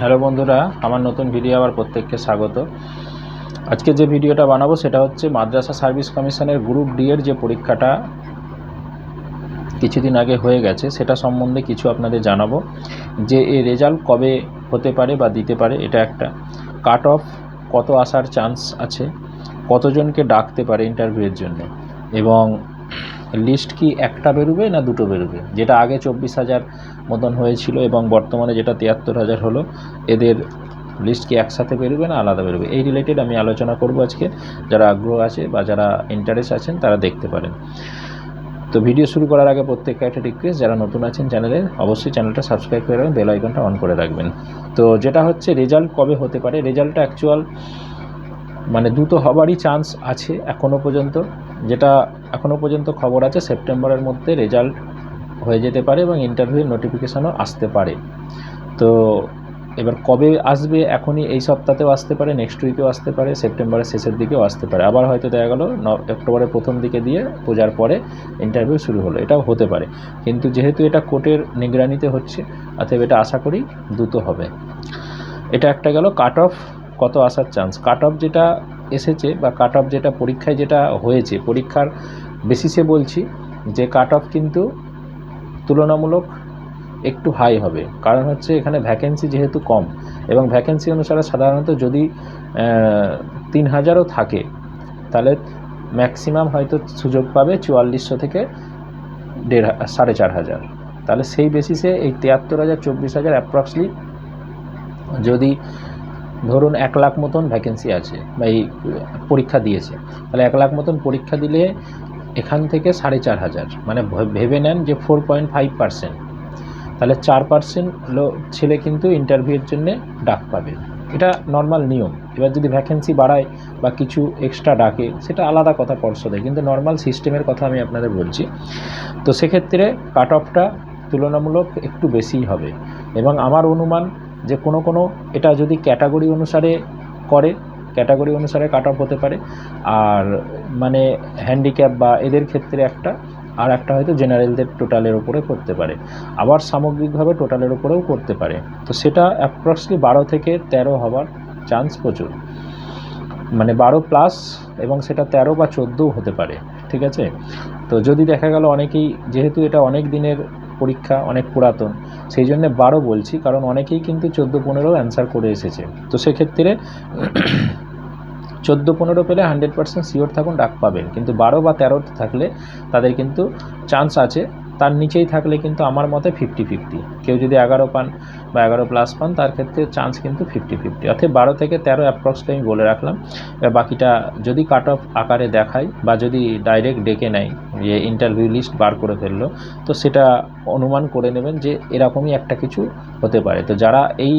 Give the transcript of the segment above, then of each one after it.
Hello বন্ধুরা, আমার নতুন ভিডিও আবার প্রত্যেককে স্বাগত। আজকে যে ভিডিওটা বানাবো সেটা হচ্ছে মাদ্রাসা সার্ভিস কমিশনের গ্রুপ ডি এর যে পরীক্ষাটা কিছুদিন আগে হয়ে গেছে, সেটা সম্বন্ধে কিছু আপনাদের জানাব। যে এই রেজাল্ট কবে হতে পারে বা দিতে পারে, এটা একটা। কাট অফ কত আসার চান্স আছে, কতজনকে ডাকতে পারে ইন্টারভিউয়ের জন্য, এবং লিস্ট কি একটা বেরোবে না দুটো বেরোবে? যেটা আগে চব্বিশ হাজার মতন হয়েছিল এবং বর্তমানে যেটা তিয়াত্তর হাজার হলো, এদের লিস্ট কি একসাথে বেরোবে না আলাদা বেরোবে? এই রিলেটেড আমি আলোচনা করব আজকে। যারা আগ্রহ আছে বা যারা ইন্টারেস্ট আছেন, তারা দেখতে পারেন। তো ভিডিও শুরু করার আগে প্রত্যেককে একটা রিকোয়েস্ট যারা নতুন আছেন চ্যানেলে অবশ্যই চ্যানেলটা সাবস্ক্রাইব করে রাখবেন বেল আইকনটা অন করে রাখবেন। তো যেটা হচ্ছে রেজাল্ট কবে হতে পারে? রেজাল্টটা অ্যাকচুয়াল মানে দ্রুত হবারই চান্স আছে এখনও পর্যন্ত। যেটা এখনও পর্যন্ত খবর আছে, সেপ্টেম্বরের মধ্যে রেজাল্ট হয়ে যেতে পারে এবং ইন্টারভিউ নোটিফিকেশানও আসতে পারে। তো এবার কবে আসবে, এখনই এই সপ্তাহতেও আসতে পারে নেক্সট উইকেও আসতে পারে সেপ্টেম্বরের শেষের দিকেও আসতে পারে। আবার হয়তো দেখা গেলো ন- অক্টোবরের প্রথম দিকে দিয়ে পূজার পরে ইন্টারভিউ শুরু হলো। এটাও হতে পারে। কিন্তু যেহেতু এটা কোর্টের নিগরানিতে হচ্ছে, অতএব এটা আশা করি দ্রুত হবে। এটা একটা গেল কাট অফ কত আসার চান্স কাট অফ যেটা এসেছে বা কাট অফ যেটা পরীক্ষায় যেটা হয়েছে, পরীক্ষার বেসিসে বলছি, যে কাট অফ কিন্তু তুলনামূলক একটু হাই হবে। কারণ হচ্ছে এখানে ভ্যাকেন্সি যেহেতু কম এবং ভ্যাকেন্সি অনুসারে সাধারণত যদি তিন হাজারও থাকে, তাহলে ম্যাক্সিমাম হয়তো সুযোগ পাবে চুয়াল্লিশশো থেকে দেড় সাড়ে চার হাজার। তাহলে সেই বেসিসে এই তিয়াত্তর হাজার, চব্বিশ হাজার অ্যাপ্রক্সলি যদি ধরুন এক লাখ মতন ভ্যাকেন্সি আছে বা এই পরীক্ষা দিয়েছে, তাহলে এক লাখ মতন পরীক্ষা দিলে এখান থেকে সাড়ে চার হাজার। মানে ভেবে নেন যে ফোর পয়েন্ট ফাইভ পার্সেন্ট তাহলে চার পার্সেন্ট ছেলে কিন্তু ইন্টারভিউয়ের জন্যে ডাক পাবে। এটা নর্মাল নিয়ম। এবার যদি ভ্যাকেন্সি বাড়ায় বা কিছু এক্সট্রা ডাকে, সেটা আলাদা কথা পর্ষদে, কিন্তু নর্মাল সিস্টেমের কথা আমি আপনাদের বলছি। তো সেক্ষেত্রে কাট অফটা তুলনামূলক একটু বেশিই হবে। এবং আমার অনুমান যে কোনো কোনো এটা যদি ক্যাটাগরি অনুসারে করে ক্যাটাগরি অনুসারে কাট অফ হতে পারে। আর মানে হ্যান্ডিক্যাপ বা এদের ক্ষেত্রে একটা, আর একটা হয়তো জেনারেলদের টোটালের উপরে করতে পারে। আবার সামগ্রিকভাবে টোটালের উপরেও করতে পারে। তো সেটা অ্যাপ্রক্সলি বারো থেকে তেরো হওয়ার চান্স প্রচুর। মানে বারো প্লাস এবং সেটা তেরো বা চোদ্দোও হতে পারে। ঠিক আছে? তো যদি দেখা গেল অনেকেই, যেহেতু এটা অনেক দিনের পরীক্ষা, অনেক পুরাতন, সেই জন্য বারো বলছি, কারণ অনেকেই কিন্তু চোদ্দ, পনেরো অ্যান্সার করে এসেছে। তো সেক্ষেত্রে চোদ্দ পনেরো পেলে হান্ড্রেড পার্সেন্ট শিওর থাকুন, ডাক পাবেন। কিন্তু বারো বা তেরো থাকলে তাদের কিন্তু চান্স আছে। তার নিচেই থাকলে কিন্তু আমার মতে ফিফটি ফিফটি কেউ যদি এগারো পান বা এগারো প্লাস পান, তার ক্ষেত্রে চান্স কিন্তু ফিফটি ফিফটি অর্থাৎ বারো থেকে তেরো অ্যাপ্রক্সটা আমি বলে রাখলাম। বাকিটা যদি কাট অফ আকারে দেখায় বা যদি ডাইরেক্ট ডেকে নেয়, যে ইন্টারভিউ লিস্ট বার করে ফেলল, তো সেটা অনুমান করে নেবেন যে এরকমই একটা কিছু হতে পারে। তো যারা এই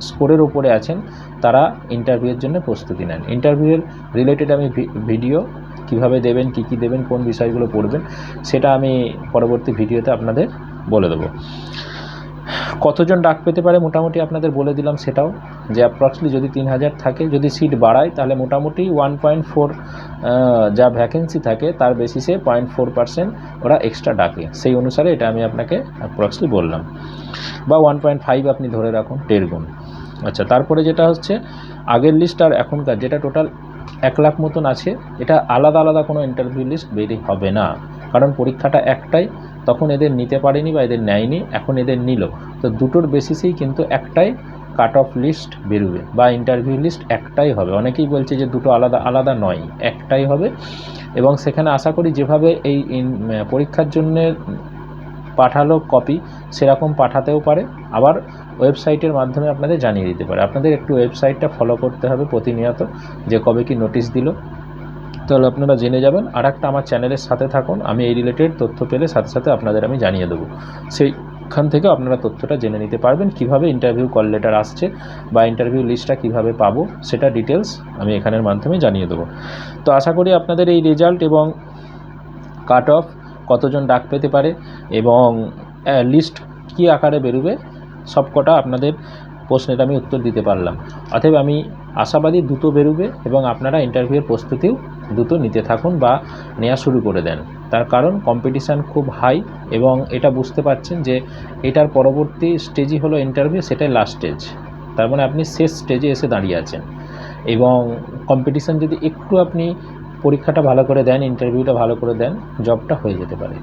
স্কোরের উপরে আছেন, তারা ইন্টারভিউয়ের জন্য প্রস্তুতি নেন। ইন্টারভিউয়ের রিলেটেড আমি ভিডিও কীভাবে দেবেন, কি কি দেবেন, কোন বিষয়গুলো পড়বেন, সেটা আমি পরবর্তী ভিডিওতে আপনাদের বলে দেবো। কতজন ডাক পেতে পারে মোটামুটি আপনাদের বলে দিলাম সেটাও, যে অ্যাপ্রক্সলি যদি তিন হাজার থাকে, যদি সিট বাড়ায়, তাহলে মোটামুটি ওয়ান পয়েন্ট ফোর যা ভ্যাকেন্সি থাকে, তার বেসিসে পয়েন্ট ফোর পার্সেন্ট ওরা এক্সট্রা ডাকে। সেই অনুসারে এটা আমি আপনাকে অ্যাপ্রক্সলি বললাম। বা ওয়ান পয়েন্ট ফাইভ আপনি ধরে রাখুন, দেড় গুণ। আচ্ছা তারপরে যেটা হচ্ছে, আগের লিস্ট আর এখনকার, যেটা টোটাল এক লাখ মতন আছে, এটা আলাদা আলাদা কোনো ইন্টারভিউ লিস্ট বেরিয়ে হবে না। কারণ পরীক্ষাটা একটাই তখন এদের নিতে পারেনি বা এদের নেয়নি, এখন এদের নিল। তো দুটোর বেসিসেই কিন্তু একটাই কাট অফ লিস্ট বেরোবে বা ইন্টারভিউ লিস্ট একটাই হবে। অনেকেই বলছে যে দুটো আলাদা আলাদা নয়, একটাই হবে। এবং সেখানে আশা করি যেভাবে এই পরীক্ষার জন্যে পাঠালো কপি সেরকম পাঠাতেও পারে। আবার ওয়েবসাইটের মাধ্যমে আপনাদের জানিয়ে দিতে পারে। আপনাদের একটু ওয়েবসাইটটা ফলো করতে হবে প্রতিনিয়ত, যে কবে কি নোটিশ দিল। তাহলে আপনারা জেনে যাবেন। আর একটা আমার চ্যানেলের সাথে থাকুন। আমি এই রিলেটেড তথ্য পেলে সাথে সাথে আপনাদের আমি জানিয়ে দেবো। সেইখান থেকে আপনারা তথ্যটা জেনে নিতে পারবেন। কীভাবে ইন্টারভিউ কল লেটার আসছে বা ইন্টারভিউ লিস্টটা কীভাবে পাবো, সেটা ডিটেলস আমি এখানের মাধ্যমে জানিয়ে দেবো। তো আশা করি আপনাদের এই রেজাল্ট এবং কাট অফ কতজন ডাক পেতে পারে এবং লিস্ট কী আকারে বেরোবে, সবকটা আপনাদের প্রশ্নের আমি উত্তর দিতে পারলাম। অতএব আমি আশাবাদী দ্রুত বেরোবে এবং আপনারা ইন্টারভিউয়ের প্রস্তুতিও দ্রুত নিতে থাকুন বা নেওয়া শুরু করে দেন। তার কারণ কম্পিটিশান খুব হাই এবং এটা বুঝতে পারছেন যে এটার পরবর্তী স্টেজই হলো ইন্টারভিউ সেটাই লাস্ট স্টেজ তার মানে আপনি শেষ স্টেজে এসে দাঁড়িয়ে আছেন। এবং কম্পিটিশান যদি একটু আপনি পরীক্ষাটা ভালো করে দেন ইন্টারভিউটা ভালো করে দেন জবটা হয়ে যেতে পারে।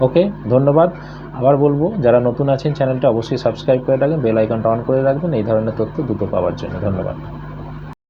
ওকে ধন্যবাদ। আবার বলব, যারা নতুন আছেন চ্যানেলটা অবশ্যই সাবস্ক্রাইব করে রাখবেন বেল আইকনটা অন করে রাখবেন, এই ধরনের তথ্য দ্রুত পাওয়ার জন্য। ধন্যবাদ।